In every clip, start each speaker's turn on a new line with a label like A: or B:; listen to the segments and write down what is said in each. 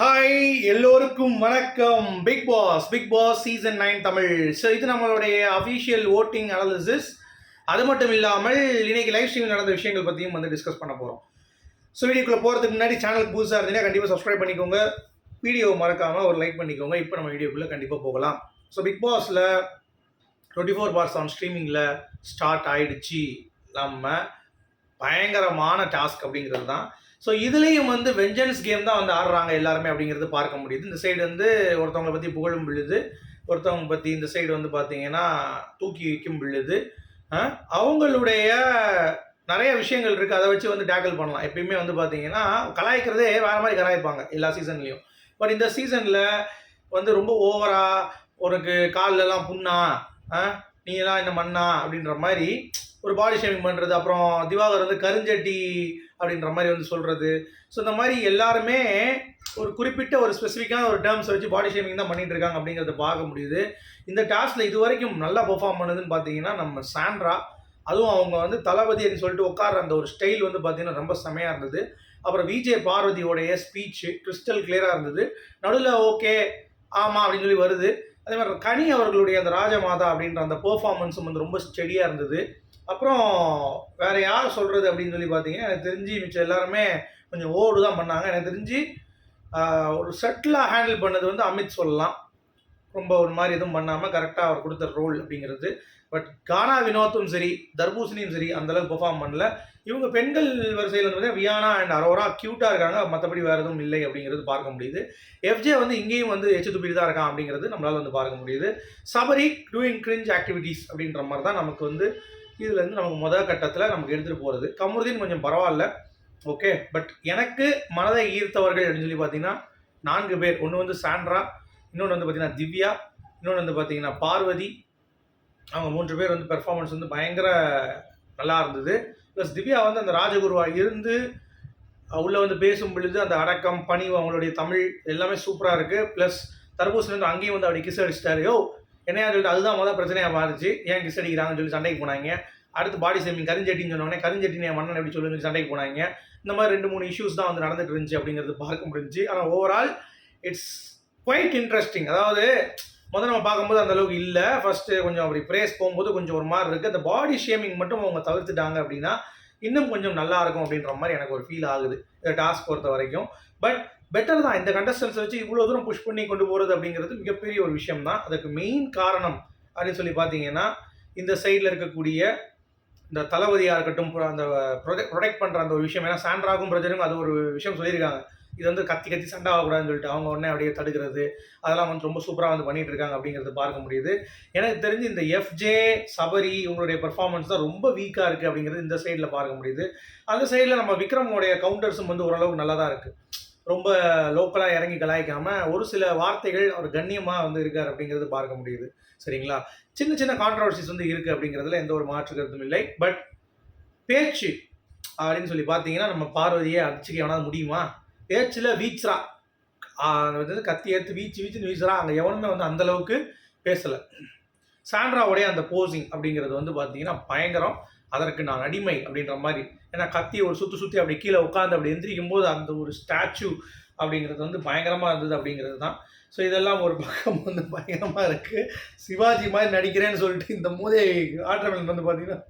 A: Hi எல்லோருக்கும் வணக்கம். Bigg Boss Bigg Boss season nine Tamil. So இது நம்மளுடைய அஃபீஷியல் ஓட்டிங் அனாலிசிஸ் அது மட்டும் இல்லாமல் இன்னைக்கு லைவ் ஸ்ட்ரீம் நடந்த விஷயங்கள் பற்றியும் வந்து டிஸ்கஸ் பண்ண போகிறோம் ஸோ வீடியோக்குள்ளே போகிறதுக்கு முன்னாடி சேனலுக்கு புதுசாக இருந்தீங்கன்னா கண்டிப்பாக சப்ஸ்கிரைப் பண்ணிக்கோங்க. வீடியோ மறக்காமல் ஒரு லைக் பண்ணிக்கோங்க. இப்போ நம்ம வீடியோக்குள்ளே கண்டிப்பாக போகலாம். ஸோ பிக் பாஸில் டுவெண்ட்டி ஃபோர் பார்ஸ் ஆன் ஸ்ட்ரீமிங்கில் ஸ்டார்ட் ஆகிடுச்சு நம்ம பயங்கரமான டாஸ்க் அப்படிங்கிறது தான். ஸோ இதுலேயும் வந்து வெஞ்சன்ஸ் கேம் தான் வந்து ஆடுறாங்க எல்லாருமே அப்படிங்கிறது பார்க்க முடியுது. இந்த சைடு வந்து ஒருத்தவங்களை பற்றி புகழும் விழுது ஒருத்தவங்க பற்றி இந்த சைடு வந்து பார்த்தீங்கன்னா தூக்கி வைக்கும் விழுது அவங்களுடைய நிறைய விஷயங்கள் இருக்குது அதை வச்சு வந்து டேக்கிள் பண்ணலாம். எப்பயுமே வந்து பார்த்தீங்கன்னா கலாய்க்கிறதே வேறு மாதிரி கலாய்ப்பாங்க எல்லா சீசன்லேயும் பட் இந்த சீசனில் வந்து ரொம்ப ஓவராக உனக்கு கால்லெல்லாம் புண்ணா நீ எல்லாம் என்ன மண்ணா அப்படின்ற மாதிரி ஒரு பாடி ஷேமிங் பண்ணுறது அப்புறம் திவாகர் வந்து கருஞ்சட்டி அப்படின்ற மாதிரி வந்து சொல்கிறது ஸோ இந்த மாதிரி எல்லாருமே ஒரு குறிப்பிட்ட ஒரு ஸ்பெசிஃபிக்கான ஒரு டேர்ம்ஸ் வச்சு பாடி ஷேமிங் தான் பண்ணிட்டு இருக்காங்க அப்படிங்கிறத பார்க்க முடியுது. இந்த டாஸ்கில் இது வரைக்கும் நல்லா பெர்ஃபார்ம் பண்ணுதுன்னு பார்த்தீங்கன்னா நம்ம சாண்ட்ரா அதுவும் அவங்க வந்து தளபதி அப்படின்னு சொல்லிட்டு உட்கார அந்த ஒரு ஸ்டைல் வந்து பார்த்தீங்கன்னா ரொம்ப செமையாக இருந்தது. அப்புறம் விஜய் பார்வதியோடைய ஸ்பீச்சு கிறிஸ்டல் கிளியராக இருந்தது. நடுவில் ஓகே ஆமாம் அப்படின்னு சொல்லி வருது. அதே மாதிரி கனி அவர்களுடைய அந்த ராஜமாதா அப்படின்ற அந்த பெர்ஃபார்மன்ஸும் வந்து ரொம்ப ஸ்டெடியாக இருந்தது. அப்புறம் வேறு யார் சொல்கிறது அப்படின்னு சொல்லி பார்த்தீங்கன்னா எனக்கு தெரிஞ்சு மிச்சம் எல்லாருமே கொஞ்சம் ஓடு தான் பண்ணாங்க. எனக்கு தெரிஞ்சு ஒரு செட்டிலாக ஹேண்டில் பண்ணது வந்து அமித் சொல்லலாம். ரொம்ப ஒரு மாதிரி எதுவும் பண்ணாமல் கரெக்டாக அவர் கொடுத்த ரோல் அப்படிங்கிறது. பட் கானா வினோத்தும் சரி தர்பூசணியும் சரி அந்தளவுக்கு பெர்ஃபார்ம் பண்ணல. இவங்க பெண்கள் வரிசையில் வந்து பார்த்தீங்கன்னா வியானா அண்ட் அரோரா க்யூட்டாக இருக்காங்க. மற்றபடி வேறு எதுவும் இல்லை அப்படிங்கிறது பார்க்க முடியுது. எஃப்ஜே வந்து இங்கேயும் வந்து எச்சு தான் இருக்கான் அப்படிங்கிறது நம்மளால் வந்து பார்க்க முடியுது. சபரி டூயிங் கிரிஞ்ச் ஆக்டிவிட்டீஸ் அப்படின்ற மாதிரி தான் நமக்கு வந்து இதுலேருந்து நமக்கு முதல் கட்டத்தில் நமக்கு எடுத்துகிட்டு போகிறது கமருதீன் கொஞ்சம் பரவாயில்ல. ஓகே பட் எனக்கு மனதை ஈர்த்தவர்கள் அப்படின்னு சொல்லி பார்த்தீங்கன்னா நான்கு பேர். ஒன்று வந்து சாண்ட்ரா இன்னொன்று வந்து பார்த்தீங்கன்னா திவ்யா இன்னொன்று வந்து பார்த்தீங்கன்னா பார்வதி. அவங்க மூன்று பேர் வந்து பெர்ஃபார்மன்ஸ் வந்து பயங்கர நல்லா இருந்தது. ப்ளஸ் திவ்யா வந்து அந்த ராஜகுருவா இருந்து உள்ளே வந்து பேசும் பொழுது அந்த அடக்கம் பணிவு அவங்களுடைய தமிழ் எல்லாமே சூப்பராக இருக்குது ப்ளஸ் தர்பூசணி வந்து அங்கேயும் வந்து அப்படி கிஸ் அடிச்சிட்டாரு. யோ என்னையா? சொல்லிட்டு அதுதான் முதல் பிரச்சனையாக மாறிச்சு. ஏன் கிஸ் அடிக்கிறாங்கன்னு சொல்லி சண்டைக்கு போனாங்க. அடுத்து பாடி சேமிங் கரிஞ்சட்டின்னு சொன்னோடனே கரிஞ்சட்டி என் மன்னன் எப்படி சொல்லுன்னு சொல்லி சண்டைக்கு போனாங்க. இந்த மாதிரி ரெண்டு மூணு இஷ்யூஸ் தான் வந்து நடந்துட்டு இருந்துச்சு அப்படிங்கிறது பார்க்க முடிஞ்சு ஆனால் ஓவரால் இட்ஸ் குவைட் இன்ட்ரெஸ்டிங் அதாவது முதல்ல நம்ம பார்க்கும்போது அந்த அளவுக்கு இல்லை. ஃபர்ஸ்ட்டு கொஞ்சம் அப்படி பிரேஸ் போகும்போது கொஞ்சம் ஒரு மாதிரி இருக்குது அந்த பாடி ஷேமிங் மட்டும் அவங்க தவிர்த்துட்டாங்க அப்படின்னா இன்னும் கொஞ்சம் நல்லா இருக்கும் அப்படின்ற மாதிரி எனக்கு ஒரு ஃபீல் ஆகுது. இந்த டாஸ்க் பொறுத்த வரைக்கும். பட் பெட்டர் தான். இந்த கண்டஸ்டன்ஸை வச்சு இவ்வளோ தூரம் புஷ் பண்ணி கொண்டு போகிறது அப்படிங்கிறது மிகப்பெரிய ஒரு விஷயம் தான் அதுக்கு மெயின் காரணம் அப்படின்னு சொல்லி பார்த்தீங்கன்னா இந்த சைடில் இருக்கக்கூடிய இந்த தளபதியாக இருக்கட்டும் அந்த அந்த ப்ரொடெக்ட் பண்ணுற அந்த ஒரு விஷயம். ஏன்னா சாண்ட்ராகும் பிரஜனுக்கும் அது ஒரு விஷயம் சொல்லியிருக்காங்க. இது வந்து கத்தி கத்தி சண்டை ஆகக்கூடாதுன்னு சொல்லிட்டு அவங்க உடனே அப்படியே தடுக்கிறது. அதெல்லாம் வந்து ரொம்ப சூப்பராக வந்து பண்ணிட்டு இருக்காங்க அப்படிங்கிறது பார்க்க முடியுது. எனக்கு தெரிஞ்சு இந்த எஃப்ஜே சபரி இவங்களுடைய பெர்ஃபார்மன்ஸ் தான் ரொம்ப வீக்காக இருக்குது அப்படிங்கிறது இந்த சைடில் பார்க்க முடியுது. அந்த சைடில் நம்ம விக்ரமோடைய கவுண்டர்ஸும் வந்து ஓரளவுக்கு நல்லா தான் இருக்குது ரொம்ப லோக்கலாக இறங்கி கலாய்க்காமல் ஒரு சில வார்த்தைகள் அவர் கண்ணியமாக வந்து இருக்கார் அப்படிங்கிறது பார்க்க முடியுது. சரிங்களா? சின்ன சின்ன கான்ட்ரவர்சிஸ் வந்து இருக்குது அப்படிங்கிறதுல எந்த ஒரு மாற்று கருத்தும் இல்லை. பட் பேச்சு அப்படின்னு சொல்லி பார்த்தீங்கன்னா நம்ம பார்வதியை அடிச்சுக்க வேணாலும் முடியுமா? பேச்சில் வீச்சுறா. வந்து கத்தி எடுத்து வீச்சு வீச்சுன்னு வீசுறா அங்கே எவனுமே வந்து அந்தளவுக்கு பேசலை. சாண்ட்ராவுடைய அந்த போசிங் அப்படிங்கிறது வந்து பார்த்தீங்கன்னா பயங்கரம். அதற்கு நான் அடிமை அப்படின்ற மாதிரி. ஏன்னா கத்தி ஒரு சுற்றி சுற்றி அப்படி கீழே உட்காந்து அப்படி எந்திரிக்கும் போது அந்த ஒரு ஸ்டாச்சு அப்படிங்கிறது வந்து பயங்கரமாக இருந்தது அப்படிங்கிறது தான். ஸோ இதெல்லாம் ஒரு பக்கம் வந்து பயங்கரமாக இருக்குது சிவாஜி மாதிரி நடிக்கிறேன்னு சொல்லிட்டு இந்த மூதை ஆற்றவன் வந்து பார்த்தீங்கன்னா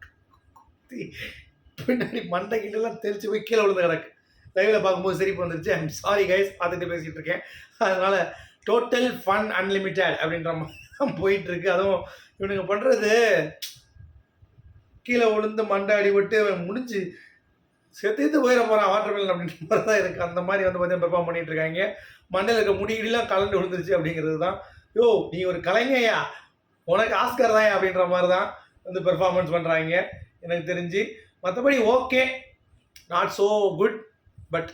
A: பின்னாடி மண்டை தெரிச்சு போய் கீழே விழுந்து கிடக்கு. லைவில் பார்க்கும்போது சிரிப்பு வந்துருச்சு. ஐம் சாரி கைஸ் பார்த்துட்டு பேசிகிட்டு இருக்கேன். அதனால் டோட்டல் ஃபன் அன்லிமிட்டெட் அப்படின்ற மாதிரி தான் போயிட்டு இருக்கு அதுவும் இவனுங்க பண்ணுறது கீழே விழுந்து மண்டை அடிபட்டு அவன் முடிஞ்சு செத்துட்டு போயிட போகிறான் வாட்டர் மில்லன் அப்படின்ற மாதிரி தான் இருக்குது அந்த மாதிரி வந்து பார்த்தீங்கன்னா பெர்ஃபார்ம் பண்ணிட்டு இருக்காங்க. மண்டையில் இருக்க முடியெல்லாம் கலண்டு விழுந்துருச்சு அப்படிங்கிறது தான். யோ நீ ஒரு கலைஞயா உனக்கு ஆஸ்கர் தான் அப்படின்ற மாதிரி தான் வந்து பெர்ஃபார்மன்ஸ் பண்ணுறாங்க எனக்கு தெரிஞ்சு. மற்றபடி okay not so good but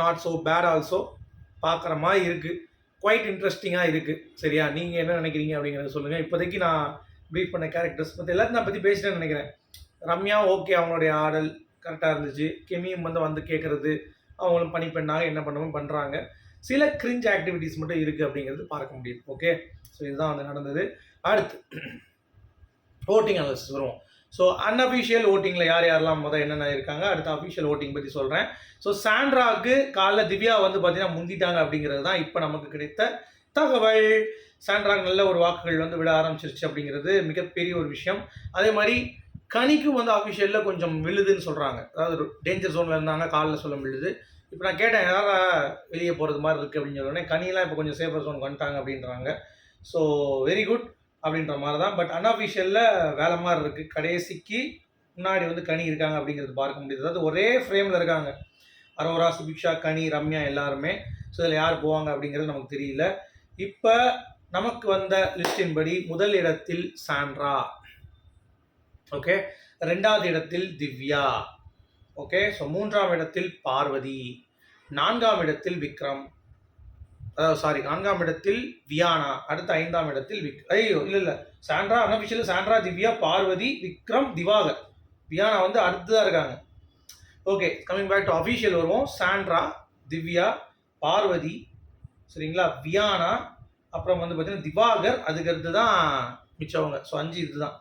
A: not so bad also பார்க்குற மாதிரி இருக்குது குவைட் இன்ட்ரெஸ்டிங்காக இருக்குது சரியா? நீங்கள் என்ன நினைக்கிறீங்க அப்படிங்கிறத சொல்லுங்கள் இப்போதைக்கு நான் ப்ரீஃப் பண்ண கேரக்டர்ஸ் பற்றி எல்லாத்தையும் நான் பற்றி பேசிட்டேன்னு நினைக்கிறேன். ரம்யா ஓகே அவங்களுடைய ஆடல் கரெக்டாக இருந்துச்சு. கெமியும் வந்து வந்து கேட்குறது அவங்களும் பனிப்பெண்ணாக என்ன பண்ணவும் பண்ணுறாங்க சில கிரிஞ்ச் ஆக்டிவிட்டீஸ் மட்டும் இருக்குது அப்படிங்கிறது பார்க்க முடியும். ஓகே ஸோ இதுதான் வந்து நடந்தது. அடுத்து ஓட்டிங் அனாலிசிஸ் வருவோம். ஸோ அன்அஃபிஷியல் ஓட்டிங்கில் யார் யாரெல்லாம் முதல் என்னென்ன இருக்காங்க அடுத்த அஃபிஷியல் ஓட்டிங் பற்றி சொல்கிறேன் ஸோ சாண்ட்ராவுக்கு காலைல திவ்யா வந்து பார்த்தீங்கன்னா முந்திட்டாங்க அப்படிங்கிறது தான் இப்போ நமக்கு கிடைத்த தகவல். சாண்ட்ராக் நல்ல ஒரு வாக்குகள் வந்து விட ஆரம்பிச்சிருச்சு அப்படிங்கிறது மிகப்பெரிய ஒரு விஷயம். அதே மாதிரி கனிக்கும் வந்து அஃபிஷியலில் கொஞ்சம் விழுதுன்னு சொல்கிறாங்க அதாவது டேஞ்சர் ஜோனில் இருந்தாங்க காலில் சொல்ல விழுது. இப்போ நான் கேட்டேன் யாரா வெளியே போகிறது மாதிரி இருக்குது அப்படின்னு சொன்னோடனே கனியெல்லாம் இப்போ கொஞ்சம் சேஃபர் ஜோன் வந்துட்டாங்க அப்படின்றாங்க. ஸோ வெரி குட் அப்படின்ற மாதிரி தான் பட் அன்அஃபிஷியலில் வேலை மாதிரி இருக்குது கடைசிக்கு முன்னாடி வந்து கனி இருக்காங்க அப்படிங்கிறது பார்க்க முடியுது. அதாவது ஒரே ஃப்ரேமில் இருக்காங்க. அரோரா சுபிக்ஷா கனி ரம்யா எல்லாருமே. ஸோ இதில் யார் போவாங்க அப்படிங்கிறது நமக்கு தெரியல. இப்போ நமக்கு வந்த லிஸ்டின் படி முதல் இடத்தில் சாண்ட்ரா. ஓகே ரெண்டாவது இடத்தில் திவ்யா. ஓகே ஸோ மூன்றாம் இடத்தில் பார்வதி. நான்காம் இடத்தில் விக்ரம். அதாவது சாரி நான்காம் இடத்தில் வியானா அடுத்த ஐந்தாம் இடத்தில் விக் ஐயோ இல்லை இல்லை. Sandra unofficial Sandra Divya Parvati Vikram Diwakar. Viyana வந்து அடுத்ததாக இருக்காங்க. Okay coming back to official வருவோம். சாண்ட்ரா திவ்யா பார்வதி சரிங்களா? வியானா அப்புறம் வந்து பார்த்தீங்கன்னா திவாகர் அதுக்கடுத்து தான் மிச்சவங்க. ஸோ அஞ்சு இதுதான்.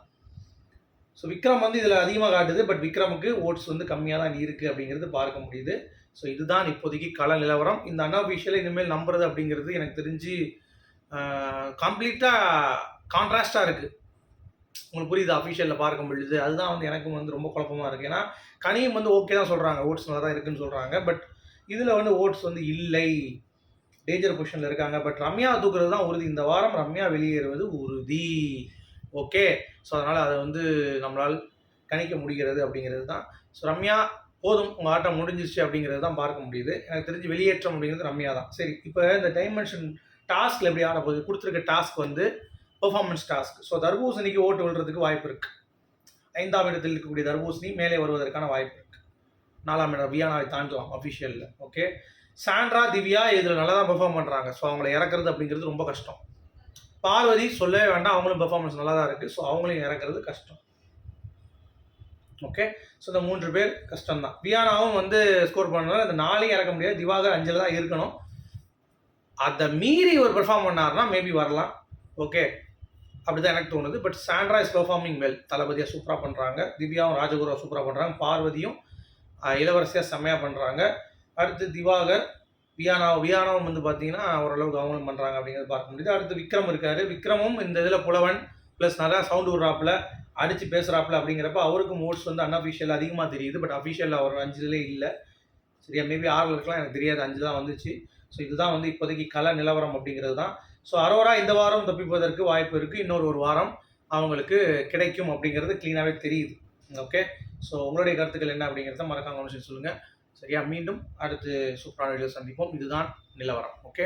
A: ஸோ விக்ரம் வந்து இதில் அதிகமாக காட்டுது பட் விக்ரமுக்கு ஓட்ஸ் வந்து கம்மியாக தான் இருக்குது அப்படிங்கிறது பார்க்க முடியுது. ஸோ இதுதான் இப்போதைக்கு கள நிலவரம். இந்த அன்அஃபிஷியலை இனிமேல் நம்புறது அப்படிங்கிறது எனக்கு தெரிஞ்சு கம்ப்ளீட்டாக கான்ட்ராஸ்டாக இருக்குது உங்களுக்கு புரியுது? அஃபிஷியலில் பார்க்க முடியுது அதுதான் வந்து எனக்கும் வந்து ரொம்ப குழப்பமாக இருக்குது ஏன்னா கனியும் வந்து ஓகே தான் சொல்கிறாங்க ஓட்ஸ் நல்லா தான் இருக்குன்னு சொல்கிறாங்க பட் இதில் வந்து ஓட்ஸ் வந்து இல்லை. டேஞ்சர் பொசிஷனில் இருக்காங்க. பட் ரம்யா தூக்குறது தான் உறுதி. இந்த வாரம் ரம்யா வெளியேறுவது உறுதி. ஓகே ஸோ அதனால் அதை வந்து நம்மளால் கணிக்க முடிகிறது அப்படிங்கிறது தான். ஸோ ரம்யா போதும் உங்கள் ஆட்டம் முடிஞ்சிச்சு அப்படிங்கிறது தான் பார்க்க முடியுது. எனக்கு தெரிஞ்சு வெளியேற்றம் அப்படிங்கிறது ரம்யா தான். சரி இப்போ இந்த டைமென்ஷன் டாஸ்கில் எப்படி ஆட போகுது? கொடுத்துருக்க டாஸ்க் வந்து பெர்ஃபார்மன்ஸ் டாஸ்க் ஸோ தர்பூசணிக்கு ஓட்டு விழுறதுக்கு வாய்ப்பு இருக்குது ஐந்தாம் இடத்தில் இருக்கக்கூடிய தர்பூசணி மேலே வருவதற்கான வாய்ப்பு இருக்குது நாலாம் இடம் வியானாவை தாண்டலாம் அஃபிஷியலில் ஓகே சாண்ட்ரா திவ்யா இதில் நல்லா தான் பெர்ஃபார்ம் பண்ணுறாங்க ஸோ அவங்கள இறக்குறது அப்படிங்கிறது ரொம்ப கஷ்டம். பார்வதி சொல்லவே வேண்டாம் அவங்களும் பெர்ஃபார்மன்ஸ் நல்லா தான் இருக்குது ஸோ அவங்களையும் இறக்குறது கஷ்டம். ஓகே ஸோ இந்த மூன்று பேர் கஷ்டம்தான். வியானாவும் வந்து ஸ்கோர் பண்ணனால அந்த நாளையும் இறக்க முடியாது. திவாகர் அஞ்சில் தான் இருக்கணும். அதை மீறி ஒரு பெர்ஃபார்ம் பண்ணார்னா மேபி வரலாம். ஓகே அப்படி தான் எனக்கு தோணுது. But Sandra is performing well தளபதியாக சூப்பராக பண்ணுறாங்க திவ்யாவும் ராஜகுருவா சூப்பராக பண்ணுறாங்க பார்வதியும் இளவரசியாக செம்மையாக பண்ணுறாங்க அடுத்து திவாகர் வியானா வியானாவும் வந்து பார்த்தீங்கன்னா ஓரளவுக்கு கவனம் பண்ணுறாங்க அப்படிங்கிறது பார்க்க முடியுது. அடுத்து விக்ரம் இருக்காரு. விக்ரமும் இந்த இதில் புலவன் ப்ளஸ் நிறையா சவுண்டு விட்றாப்புல அடித்து பேசுகிறாப்புல அப்படிங்கிறப்ப அவருக்கும் ஓட்ஸ் வந்து அன்அஃபிஷியல் அதிகமாக தெரியுது பட் அஃபிஷியல் அவர் அஞ்சுலேயே இல்லை. சரியா மேபி ஆறில் இருக்கலாம் எனக்கு தெரியாது அஞ்சு தான் வந்துச்சு. ஸோ இதுதான் வந்து இப்போதைக்கு கல நிலவரம் அப்படிங்கிறது தான். ஸோ அரோரா இந்த வாரம் தப்பிப்பதற்கு வாய்ப்பு இருக்குது இன்னொரு ஒரு வாரம் அவங்களுக்கு கிடைக்கும் அப்படிங்கிறது க்ளீனாகவே தெரியுது. ஓகே ஸோ உங்களுடைய கருத்துக்கள் என்ன அப்படிங்கிறத மறக்காம சொல்லுங்கள் சரியா மீண்டும் அடுத்து சூப்பரான வீடியோ சந்திப்போம். இதுதான் நிலவரம். ஓகே